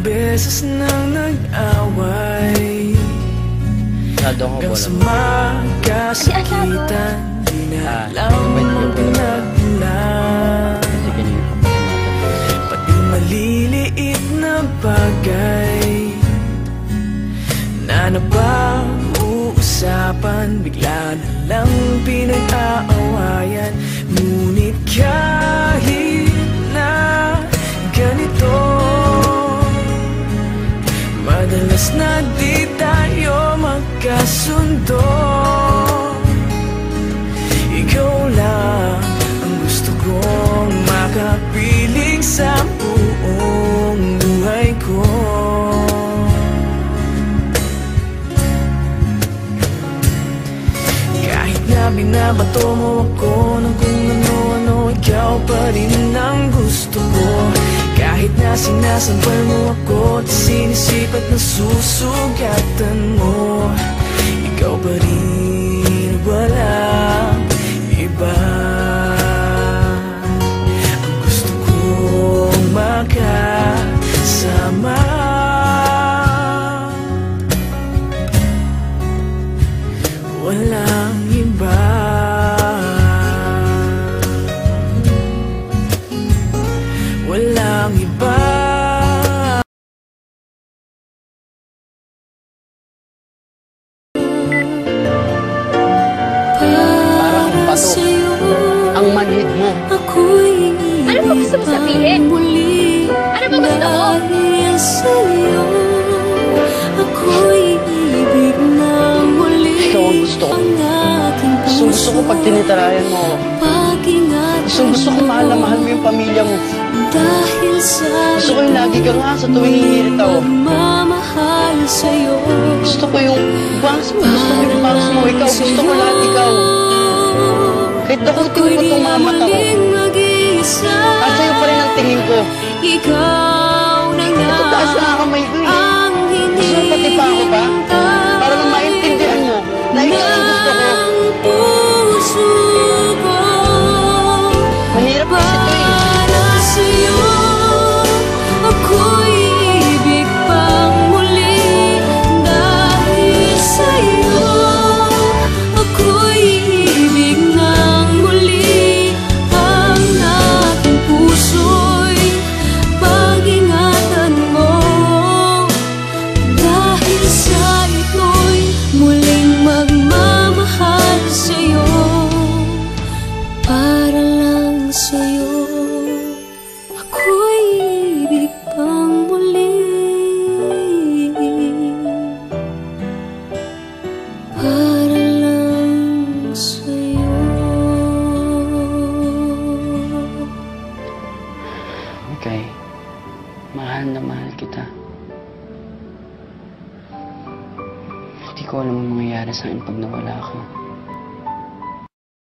beses nang nag-away. Hanggang sa magkasakitan Di na Ah, alam ang pinagmulan. Pati maliliit na bagay Na napag-uusapan Bigla na lang pinag-aawayan. Ngunit kahit binabato mo ako ng kung ano-ano Ikaw pa rin ang gusto ko. Kahit na sinasampal mo ako At sinisip at nasusugatan mo Ikaw pa rin walang iba Ang gusto kong makasama. Walang iba Walang iba Para kang pato. Ang manhid mo. Ako'y Ano ba gusto mo sabihin? Ano ba gusto mo? Dahil sa'yo Ako'y ibig na muli Ikaw ang gusto ko. Gusto, ko pag tinitirayan mo ako. Pag-ingat Gusto, gusto ko mahal na mahal mo yung pamilya mo. Gusto ko yung lagi ka nga sa tuwing hihirit ako. Gusto ko yung bangs mo. Gusto ko yung bangs mo. Ikaw, gusto ko lahat ikaw. Kahit dakutin mo itong mga mata ko. mag-isa At sa'yo pa rin ang tingin ko. Ikaw Okay. Mahal na mahal kita. Hindi ko alam ang mangyayari sa akin pag nawala ka.